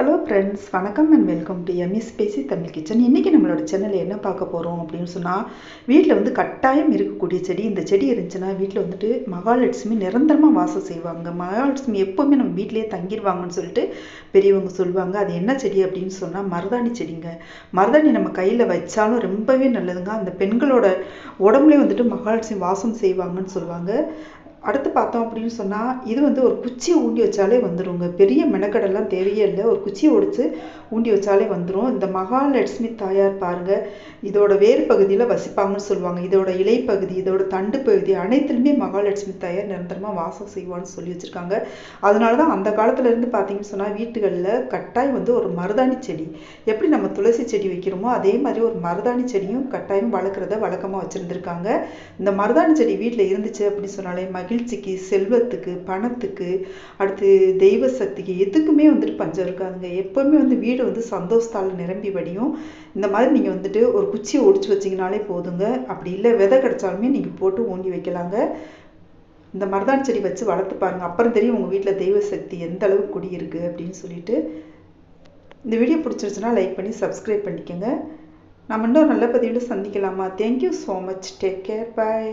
Hello friends வணக்கம் and welcome to MS பேசி Tamil kitchen இன்றைக்கி நம்மளோட சேனலில் என்ன பார்க்க போகிறோம் அப்படின்னு சொன்னால் வீட்டில் வந்து கட்டாயம் இருக்கக்கூடிய செடி இந்த செடி இருந்துச்சுன்னா வீட்டில் வந்துட்டு மகாலட்சுமி நிரந்தரமாக வாசம் செய்வாங்க. மகாலட்சுமி எப்போவுமே நம்ம வீட்டிலேயே தங்கிடுவாங்கன்னு சொல்லிட்டு பெரியவங்க சொல்லுவாங்க. அது என்ன செடி அப்படின்னு சொன்னால் மருதாணி செடிங்க. மருதாணி நம்ம கையில் வச்சாலும் ரொம்பவே நல்லதுங்க. அந்த பெண்களோட உடம்புலேயே வந்துட்டு மகாலட்சுமி வாசம் செய்வாங்கன்னு சொல்லுவாங்க. அடுத்து பார்த்தோம் அப்படின்னு சொன்னால் இது வந்து ஒரு குச்சியை ஊண்டி வச்சாலே வந்துடுங்க பெரிய மெனக்கடெல்லாம் தேவையே இல்லை. ஒரு குச்சியை ஒடிச்சு ஊண்டி வச்சாலே வந்துடும் இந்த மகாலட்சுமி தாயார் பாருங்கள் இதோட வேர் பகுதியில் வசிப்பாங்கன்னு சொல்லுவாங்க. இதோட இலைப்பகுதி இதோட தண்டு பகுதி அனைத்துலையுமே மகாலட்சுமி தாயார் நிரந்தரமாக வாசம் செய்வான்னு சொல்லி வச்சுருக்காங்க. அதனால தான் அந்த காலத்துலேருந்து பார்த்தீங்கன்னு சொன்னால் வீட்டுகளில் கட்டாயம் வந்து ஒரு மருதாணி செடி. எப்படி நம்ம துளசி செடி வைக்கிறோமோ அதே மாதிரி ஒரு மருதாணி செடியும் கட்டாயம் வளர்க்குறத வழக்கமாக வச்சுருந்துருக்காங்க. இந்த மருதாணி செடி வீட்டில் இருந்துச்சு அப்படின்னு சொன்னாலே மகிழ்ச்சிக்கு செல்வத்துக்கு பணத்துக்கு அடுத்து தெய்வ சக்திக்கு எதுக்குமே வந்துட்டு பஞ்சம் இருக்காதுங்க. எப்போவுமே வந்து வீடு வந்து சந்தோஷத்தால் நிரம்பி வடியும். இந்த மாதிரி நீங்கள் வந்துட்டு ஒரு குச்சியை ஒடிச்சு வச்சிங்கனாலே போதுங்க. அப்படி இல்லை விதை கிடைச்சாலுமே நீங்கள் போட்டு ஓங்கி வைக்கலாங்க. இந்த மருதாணி செடி வச்சு வளர்த்து பாருங்கள் அப்புறம் தெரியும் உங்கள் வீட்டில் தெய்வ சக்தி எந்த அளவுக்கு குடி அப்படின்னு சொல்லிட்டு. இந்த வீடியோ பிடிச்சிருச்சுன்னா லைக் பண்ணி சப்ஸ்கிரைப் பண்ணிக்கோங்க. நம்ம இன்னும் நல்ல பதிவில் சந்திக்கலாமா? Thank you so much take care bye